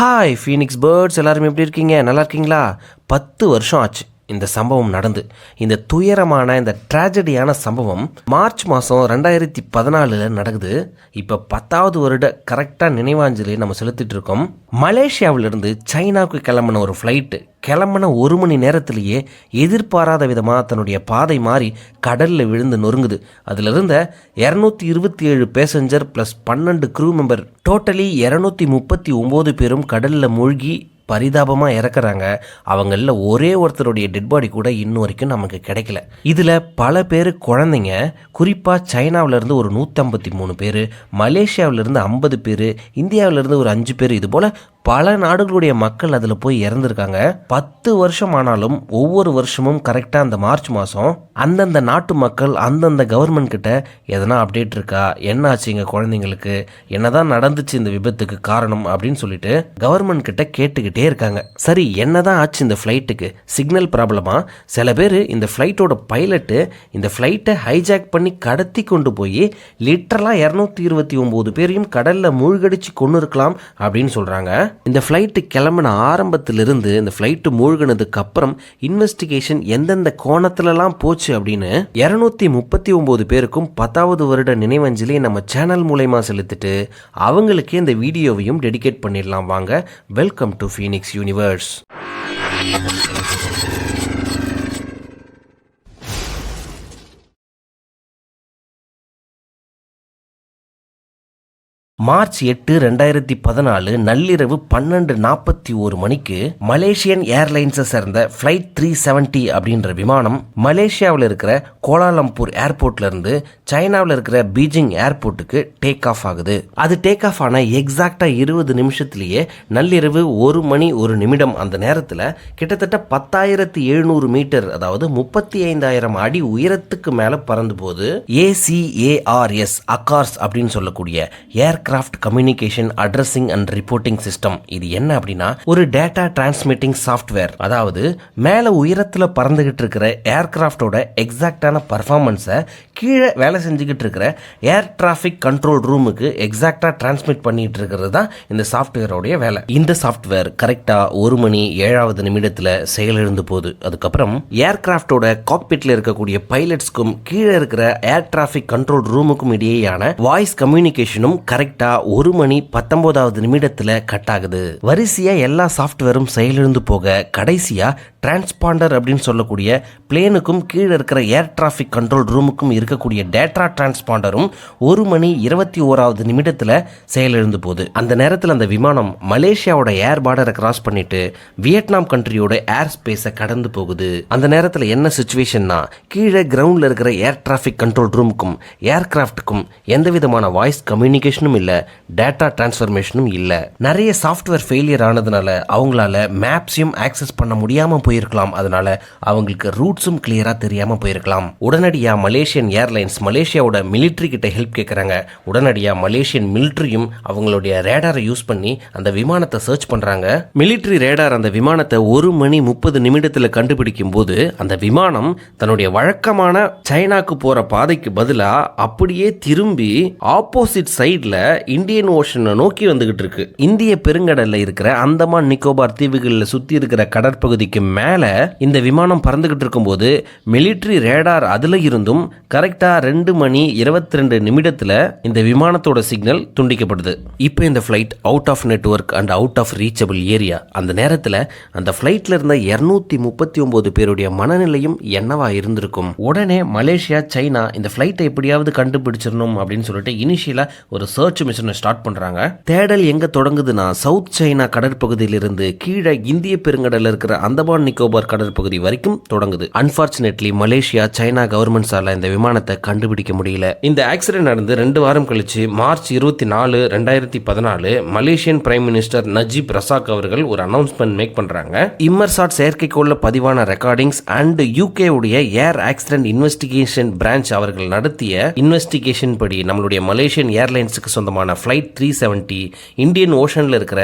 Hi Phoenix birds எல்லாருமே எப்படி இருக்கீங்க? நல்லா இருக்கீங்களா? பத்து வருஷம் ஆச்சு. இந்த சம்பவம் நடந்து. இந்த துயரமான இந்த ட்ராஜடியான சம்பவம் மார்ச் மாதம் ரெண்டாயிரத்தி பதினாலில் நடக்குது. இப்போ பத்தாவது வருட கரெக்டாக நினைவாஞ்சலி நம்ம செலுத்திட்டு இருக்கோம். மலேசியாவிலிருந்து சைனாவுக்கு கிளம்பின ஒரு ஃப்ளைட்டு கிளம்பின ஒரு மணி நேரத்திலேயே எதிர்பாராத விதமாக தன்னுடைய பாதை மாறி கடலில் விழுந்து நொறுங்குது. அதில் இருந்த இரநூத்தி இருபத்தி ஏழு பேசஞ்சர் ப்ளஸ் பன்னெண்டு க்ரூ மெம்பர் டோட்டலி இரநூத்தி முப்பத்தி ஒம்பது பேரும் கடலில் மூழ்கி பரிதாபமாக இறக்குறாங்க. அவங்களில் ஒரே ஒருத்தருடைய டெட் பாடி கூட இன்னும் வரைக்கும் நமக்கு கிடைக்கல. இதில் பல பேர் குழந்தைங்க குறிப்பாக சைனாவிலேருந்து ஒரு நூற்றம்பத்தி மூணு பேர் மலேசியாவிலேருந்து ஐம்பது பேர் இந்தியாவிலேருந்து ஒரு அஞ்சு பேர் இது போல் பல நாடுகளுடைய மக்கள் அதில் போய் இறந்துருக்காங்க. பத்து வருஷம் ஆனாலும் ஒவ்வொரு வருஷமும் கரெக்டாக அந்த மார்ச் மாதம் அந்தந்த நாட்டு மக்கள் அந்தந்த கவர்மெண்ட் கிட்ட எதனா அப்டேட் இருக்கா? என்ன ஆச்சு எங்கள் குழந்தைங்களுக்கு? என்னதான் நடந்துச்சு இந்த விபத்துக்கு காரணம் அப்படின்னு சொல்லிட்டு கவர்மெண்ட் கிட்ட கேட்டுக்கிட்டே இருக்காங்க. சரி என்னதான் ஆச்சு இந்த ஃப்ளைட்டுக்கு சிக்னல் ப்ராப்ளமா சில பேர் இந்த ஃப்ளைட்டோட பைலட்டு இந்த ஃப்ளைட்டை ஹைஜாக் பண்ணி கடத்தி கொண்டு போய் லிட்டரலாக இரநூத்தி இருபத்தி ஒம்பது பேரையும் கடலில் மூழ்கடிச்சு கொண்டு இருக்கலாம் அப்படின்னு சொல்கிறாங்க இந்த ஃப்ளைட்டு கிளம்பின ஆரம்பத்திலிருந்து இந்த ஃப்ளைட்டு மூழ்கினதுக்கு அப்புறம் இன்வெஸ்டிகேஷன் எந்தெந்த கோணத்துலலாம் போச்சு அப்படின்னு இரநூத்தி முப்பத்தி ஒம்பது பேருக்கும் பத்தாவது வருட நினைவஞ்சலியை நம்ம சேனல் மூலயமா செலுத்திட்டு அவங்களுக்கே இந்த வீடியோவையும் டெடிகேட் பண்ணிடலாம் வாங்க. Welcome to Phoenix universe March எட்டு ரெண்டாயிரத்தி பதினாலு நள்ளிரவு பன்னெண்டு நாற்பத்தி ஒரு மணிக்கு மலேசியன் ஏர்லைன்ஸை சேர்ந்த ஃப்ளைட் த்ரீ செவன்டி அப்படின்ற விமானம் மலேசியாவில் இருக்கிற கோலாலம்பூர் ஏர்போர்ட்ல இருந்து சைனாவில் இருக்கிற பீஜிங் ஏர்போர்ட்டுக்கு டேக் ஆஃப் ஆகுது. அது டேக் ஆஃப் ஆன எக்ஸாக்டா இருபது நிமிஷத்துலேயே நள்ளிரவு ஒரு மணி ஒரு நிமிடம் அந்த நேரத்தில் கிட்டத்தட்ட பத்தாயிரத்தி எழுநூறு மீட்டர் அதாவது முப்பத்தி ஐந்தாயிரம் அடி உயரத்துக்கு மேலே பறந்து போது ஏசிஏஆர்எஸ் அகார்ஸ் அப்படின்னு சொல்லக்கூடிய aircraft communication addressing and reporting system இது என்ன அப்படின்னா ஒரு டேட்டா டிரான்ஸ்மிட்டிங் சாஃப்ட்வேர் அதாவது மேலே உயரத்தில் பறந்துகிட்டு இருக்கிற ஏர்கிராஃப்டோட எக்ஸாக்டான பர்ஃபார்மன்ஸை கீழே வேலை செஞ்சுக்கிட்டு இருக்கிற ஏர் டிராஃபிக் கண்ட்ரோல் ரூமுக்கு எக்ஸாக்டாக டிரான்ஸ்மிட் பண்ணிட்டு இருக்கிறது தான் இந்த சாஃப்ட்வேரோடைய வேலை. இந்த சாஃப்ட்வேர் கரெக்டாக ஒரு மணி ஏழாவது நிமிடத்தில் செயலிழந்து போகுது. அதுக்கப்புறம் ஏர்கிராஃப்டோட காக்பிட்ல இருக்கக்கூடிய பைலட்ஸ்க்கும் கீழே இருக்கிற ஏர் டிராஃபிக் கண்ட்ரோல் ரூமுக்கும் இடையேயான வாய்ஸ் கம்யூனிகேஷனும் கரெக்டாக ஒரு மணி பத்தொன்பதாவது நிமிடத்தில் கட் ஆகுது. வரிசையாக எல்லா சாஃப்ட்வேரும் செயலிழந்து போக கடைசியாக டிரான்ஸ்பாண்டர் அப்படின்னு சொல்லக்கூடிய பிளேனுக்கும் கீழே இருக்கிற ஏர் டிராஃபிக் கண்ட்ரோல் ரூமுக்கும் இருக்கக்கூடிய டேட்டா டிரான்ஸ்பாண்டரும் ஒரு மணி இருபத்தி ஓராவது நிமிடத்தில் செயலிழந்து போகுது. அந்த நேரத்தில் அந்த விமானம் மலேசியாவோட ஏர் பார்டரை கிராஸ் பண்ணிட்டு வியட்நாம் கண்ட்ரியோட ஏர் ஸ்பேஸை கடந்து போகுது. அந்த நேரத்தில் என்ன சுச்சுவேஷன்னா கீழே கிரவுண்டில் இருக்கிற ஏர் டிராஃபிக் கண்ட்ரோல் ரூமுக்கும் ஏர்கிராஃப்ட்டுக்கும் எந்த விதமான வாய்ஸ் கம்யூனிகேஷனும் இல்லை டேட்டா டிரான்ஸ்ஃபர்மேஷனும் இல்லை. நிறைய சாஃப்ட்வேர் ஃபெயிலியர் ஆனதுனால அவங்களால மேப்ஸையும் ஆக்சஸ் பண்ண முடியாமல் போய் போயிருக்கலாம். அதனால அவங்களுக்கு ரூட்ஸும் கிளியராக தெரியாமல் போயிருக்கலாம். உடனடியாக மலேசியன் ஏர்லைன்ஸ் மலேசியாவோட மிலிட்ரி கிட்ட ஹெல்ப் கேட்குறாங்க உடனடியாக மலேசியன் மிலிட்ரியும் அவங்களுடைய ரேடாரை யூஸ் பண்ணி அந்த விமானத்தை சர்ச் பண்ணுறாங்க மிலிட்ரி ரேடார் அந்த விமானத்தை ஒரு மணி முப்பது நிமிடத்தில் கண்டுபிடிக்கும் போது அந்த விமானம் தன்னுடைய வழக்கமான சைனாக்கு போகிற பாதைக்கு பதிலாக அப்படியே திரும்பி ஆப்போசிட் சைடில் இந்தியன் ஓஷனை நோக்கி வந்துகிட்டு இருக்கு. இந்திய பெருங்கடல்ல இருக்கிற அந்தமான் நிக்கோபார் தீவுகளில் சுற்றி இருக்கிற கடற்பகுதிக்கு மேலே மேலே இந்த விமானம் பறந்துக்கிட்டு இருக்கும்போது மிலிட்ரி ரேடார் அதில் இருந்தும் கரெக்டாக ரெண்டு மணி இருபத்தி ரெண்டு நிமிடத்தில் இந்த விமானத்தோட சிக்னல் துண்டிக்கப்படுது. இப்போ இந்த flight out of network and out of reachable area அந்த நேரத்தில் அந்த ஃப்ளைட்டில் இருந்த இரநூத்தி முப்பத்தி ஒம்பது பேருடைய மனநிலையும் என்னவா இருந்திருக்கும்? உடனே மலேசியா சைனா இந்த ஃப்ளைட்டை எப்படியாவது கண்டுபிடிச்சிடணும் அப்படின்னு சொல்லிட்டு இனிஷியலாக ஒரு சர்ச் மிஷனை ஸ்டார்ட் பண்ணுறாங்க தேடல் எங்கே தொடங்குதுன்னா சவுத் சைனா கடற்பகுதியிலிருந்து கீழே இந்திய பெருங்கடலில் இருக்கிற அந்தமான் நிக்கோபார் கடற்பகுதி வரைக்கும் தொடங்குது. அன்பார்ச்சுனேட்லி மலேசியா சைனா கவர்மெண்ட்ஸால இந்த விமானத்தை கண்டுபிடிக்க முடியல. இந்த ஆக்சிடென்ட் நடந்து ரெண்டு வாரம் கழிச்சு மார்ச் இருபத்தி நாலு ரெண்டாயிரத்தி பதினாலு Malaysian prime minister Najib Razak அவர்கள் ஒரு அனௌன்ஸ்மெண்ட் மேக் பண்றாங்க. இம்மர்சாட் செயற்கைக்கோள்ல பதிவான ரெக்கார்டிங்ஸ் அண்ட் யூகே உடைய ஏர் ஆக்சிடென்ட் இன்வெஸ்டிகேஷன் பிரான்ச் அவர்கள் நடத்திய இன்வெஸ்டிகேஷன் படி நம்மளுடைய மலேசியன் ஏர்லைன்ஸுக்கு சொந்தமான ஃப்ளைட் த்ரீ செவன்டி இந்தியன் ஓஷன்ல இருக்கிற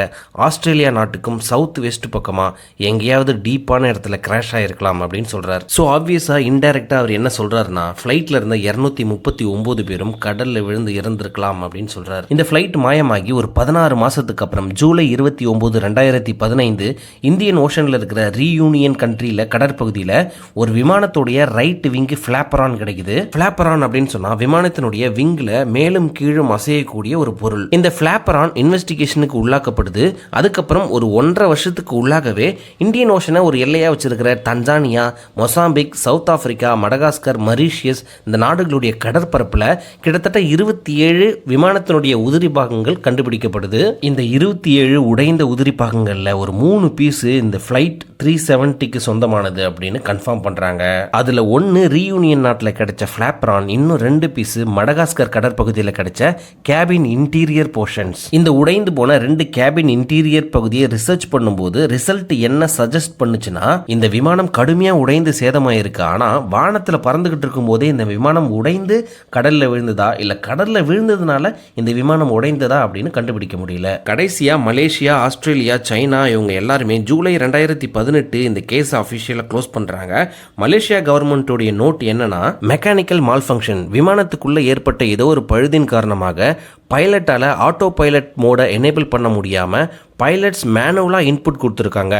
ஆஸ்திரேலியா நாட்டுக்கும் சவுத் வெஸ்ட் பக்கமா எங்கேயாவது டீப்பான தப்பான இடத்துல கிராஷ் ஆயிருக்கலாம் அப்படின்னு சொல்கிறார் ஸோ ஆப்வியஸாக இன்டெரக்டாக அவர் என்ன சொல்கிறாருன்னா ஃப்ளைட்டில் இருந்த இரநூத்தி முப்பத்தி ஒம்பது பேரும் கடலில் விழுந்து இறந்திருக்கலாம் அப்படின்னு சொல்கிறார் இந்த ஃப்ளைட் மாயமாகி ஒரு பதினாறு மாதத்துக்கு அப்புறம் ஜூலை இருபத்தி ஒம்பது ரெண்டாயிரத்தி பதினைந்து இந்தியன் ஓஷனில் இருக்கிற ரீயூனியன் கண்ட்ரியில் கடற்பகுதியில் ஒரு விமானத்துடைய ரைட் விங்கு ஃபிளாப்பரான் கிடைக்குது. ஃபிளாப்பரான் அப்படின்னு சொன்னால் விமானத்தினுடைய விங்கில் மேலும் கீழும் அசையக்கூடிய ஒரு பொருள். இந்த ஃபிளாப்பரான் இன்வெஸ்டிகேஷனுக்கு உள்ளாக்கப்படுது. அதுக்கப்புறம் ஒரு ஒன்றரை வருஷத்துக்கு உள்ளாகவே இந்தியன் ஓஷனை ஒரு எல்லையா வச்சிருக்கிற Tanzania Mozambique south Africa Madagascar Mauritius இந்த நாடுகளுடைய கடற்பரப்பில் கிட்டத்தட்ட இருபத்தி ஏழு விமானத்தினுடைய உதிரி பாகங்கள் கண்டுபிடிக்கப்படுது. இந்த இருபத்தி ஏழு உடைந்த உதிரி பாகங்களில் ஒரு மூணு பீஸ் இந்த ஃப்ளைட் த்ரீ செவன்ட்டிக்கு சொந்தமானது அப்படின்னு கன்ஃபார்ம் பண்ணுறாங்க அதில் ஒன்று ரீயூனியன் நாட்டில் கிடைச்ச ஃப்ளாப்ரான் இன்னும் ரெண்டு பீஸ் மடகாஸ்கர் கடற்பகுதியில் கிடைச்ச கேபின் இன்டீரியர் போர்ஷன்ஸ் இந்த உடைந்து போன ரெண்டு கேபின் இன்டீரியர் பகுதியை ரிசர்ச் பண்ணும்போது ரிசல்ட் என்ன சஜஸ்ட் ஆச்சுன்னா இந்த விமானம் கடுமையா உடைந்து சேதமாயிருக்கு. ஆனா வானத்துல பறந்துகிட்டு இருக்கும் போதே இந்த விமானம் உடைந்து கடல்ல விழுந்ததா? இல்ல கடல்ல விழுந்ததுனால இந்த விமானம் உடைந்ததா அப்படின்னு கண்டுபிடிக்க முடியல. கடைசியா மலேசியா ஆஸ்திரேலியா சைனா இவங்க எல்லாருமே ஜூலை ரெண்டாயிரத்தி பதினெட்டு இந்த கேஸ் அஃபிஷியலாக க்ளோஸ் பண்றாங்க. மலேசியா கவர்மெண்ட்டோடைய நோட் என்னன்னா மெக்கானிக்கல் மால் ஃபங்க்ஷன் விமானத்துக்குள்ள ஏற்பட்ட ஏதோ ஒரு பழுதின் காரணமாக பைலட்டால் ஆட்டோ பைலட் மோட எனேபிள் பண்ண முடியாமல் பைலட்ஸ் மேனுவலாக இன்புட் கொடுத்துருக்காங்க.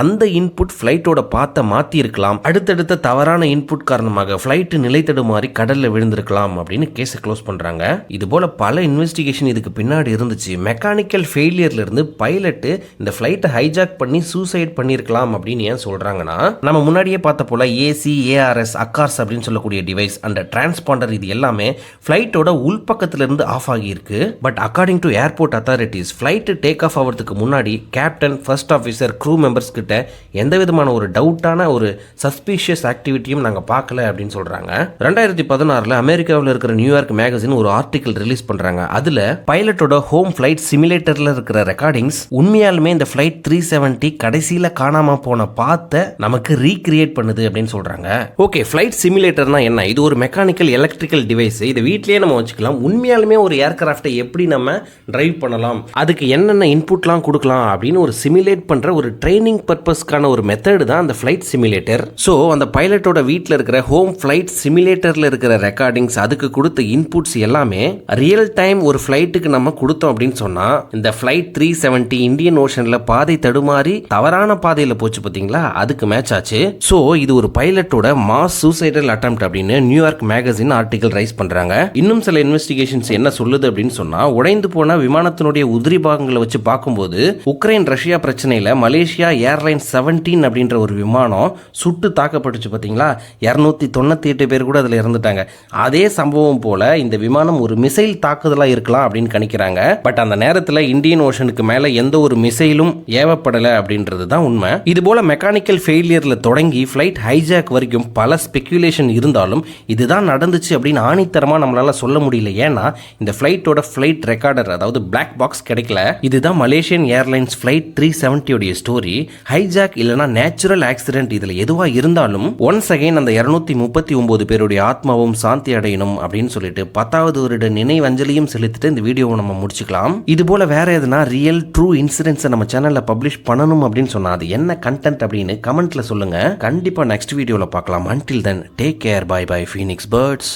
அந்த இன்புட் ஃப்ளைட்டோட பாத்தை மாற்றியிருக்கலாம் அடுத்தடுத்த தவறான இன்புட் காரணமாக ஃப்ளைட்டு நிலை தடுமாறி கடலில் விழுந்திருக்கலாம் அப்படின்னு கேஸை க்ளோஸ் பண்ணுறாங்க இதுபோல் பல இன்வெஸ்டிகேஷன் இதுக்கு பின்னாடி இருந்துச்சு. மெக்கானிக்கல் ஃபெயிலியர்லேருந்து பைலட்டு இந்த ஃப்ளைட்டை ஹைஜாக் பண்ணி சூசைட் பண்ணியிருக்கலாம் அப்படின்னு ஏன் சொல்கிறாங்கன்னா நம்ம முன்னாடியே பார்த்த போல் ஏசி ஏஆர்எஸ் அக்கார்ஸ் அப்படின்னு சொல்லக்கூடிய டிவைஸ் அந்த டிரான்ஸ்பாண்டர் இது எல்லாமே ஃப்ளைட்டோட உள்பக்கத்துலேருந்து ஆஃப் ஆகியிருக்கு. But according to airport authorities flight take off ஆகிறதுக்கு முன்னாடி captain first officer crew members கிட்ட எந்த விதமான ஒரு டவுட்டான ஒரு சஸ்பீஷியஸ் ஆக்டிவிட்டியும் நாங்கள் பார்க்கல அப்படின்னு சொல்கிறாங்க ரெண்டாயிரத்தி பதினாறில் அமெரிக்காவில் இருக்கிற நியூயார்க் மேகசின் ஒரு ஆர்டிக்கல் ரிலீஸ் பண்ணுறாங்க அதில் பைலட்டோட ஹோம் ஃப்ளைட் சிமிலேட்டரில் இருக்கிற ரெக்கார்டிங்ஸ் உண்மையாலுமே இந்த ஃப்ளைட் த்ரீ செவன்ட்டி கடைசியில் காணாமல் போன பார்த்த நமக்கு ரீக்ரியேட் பண்ணுது அப்படின்னு சொல்கிறாங்க ஓகே ஃப்ளைட் சிமுலேட்டர்னா என்ன? இது ஒரு மெக்கானிக்கல் எலக்ட்ரிக்கல் டிவைஸ் இதை வீட்லேயே நம்ம வச்சுக்கலாம். உண்மையாலுமே ஒரு ஏர்கிராஃப்ட் எப்படி நம்ம ட்ரைவ் பண்ணலாம்? அதுக்கு என்னென்ன இன்புட்லாம் கொடுக்கலாம் அப்படின்னு ஒரு சிமுலேட் பண்ற ஒரு ட்ரைனிங் பர்பஸ்க்கான ஒரு மெத்தடு தான் அந்த ஃப்ளைட் சிமுலேட்டர் ஸோ அந்த பைலட்டோட வீட்டில் இருக்கிற ஹோம் ஃப்ளைட் சிமுலேட்டரில் இருக்கிற ரெக்கார்டிங்ஸ் அதுக்கு கொடுத்த இன்புட்ஸ் எல்லாமே ரியல் டைம் ஒரு ஃப்ளைட்டுக்கு நம்ம கொடுத்தோம் அப்படின்னு சொன்னா இந்த ஃப்ளைட் த்ரீ செவன்ட்டி இந்தியன் ஓஷன்ல பாதை தடுமாறி தவறான பாதையில போச்சு பாத்தீங்களா? அதுக்கு மேட்ச் ஆச்சு. ஸோ இது ஒரு பைலட்டோட மாஸ் சூசைடல் அட்டம் அப்படின்னு நியூயார்க் மேகசின் ஆர்டிகல் ரைஸ் பண்றாங்க. இன்னும் சில இன்வெஸ்டிகேஷன்ஸ் என்ன சொல்லுது அப்படின்னு சொன்னா உடைந்து போன விமானத்தினுடைய உதிரி பாகங்களை வச்சு பார்க்கும்போது உக்ரைன் ரஷ்யா பிரச்சனையில மலேசியா ஏர்லைன் செவன்டீன் அப்படின்ற ஒரு விமானம் சுட்டு தாக்கப்பட்டுச்சு பாத்தீங்களா? இரநூத்தி தொண்ணூத்தி எட்டு பேர் கூட அதுல இறந்துட்டாங்க. அதே சம்பவம் போல இந்த விமானம் ஒரு மிசைல் தாக்குதலா இருக்கலாம் அப்படின்னு கணிக்கிறாங்க. பட் அந்த நேரத்தில் இந்தியன் ஓஷனுக்கு மேலே எந்த ஒரு மிசைலும் ஏவப்படலை அப்படின்றது தான் உண்மை. இது போல மெக்கானிக்கல் ஃபெயிலியரில் தொடங்கி ஃப்ளைட் ஹைஜாக் வரைக்கும் பல ஸ்பெக்குலேஷன் இருந்தாலும் இதுதான் நடந்துச்சு அப்படின்னு ஆணித்தரமா நம்மளால சொல்ல முடியல. ஏன்னா இந்த ஃப்ளைட்டோட ஃப்ளைட் ரெக்கார்டர் அதாவது பிளாக் பாக்ஸ் கிடைக்கல. இதுதான் மலேசியன் ஏர்லைன்ஸ் ஃப்ளைட் த்ரீ செவன்ட்டியோடைய ஸ்டோரி ஹைஜாக் இல்லைனா நேச்சுரல் ஆக்சிடென்ட் இதுல எதுவா இருந்தாலும் ஒன்ஸ் அகைன் அந்த இருநூத்தி முப்பத்தி ஒன்பது பேருடைய ஆத்மாவும் சாந்தி அடையணும் அப்படின்னு சொல்லிட்டு பத்தாவது வருட நினைவஞ்சலியும் செலுத்திட்டு இந்த வீடியோவை நம்ம முடிச்சுக்கலாம். இது போல வேற எதுனா ரியல் ட்ரூ இன்சிடென்ட்ஸை நம்ம சேனல்ல பப்ளிஷ் பண்ணணும் அப்படின்னு சொன்னா அது என்ன கண்டென்ட் அப்படின்னு கமெண்ட்ல சொல்லுங்க. கண்டிப்பா நெக்ஸ்ட் வீடியோவில் பார்க்கலாம். Until then take care bye bye Phoenix Birds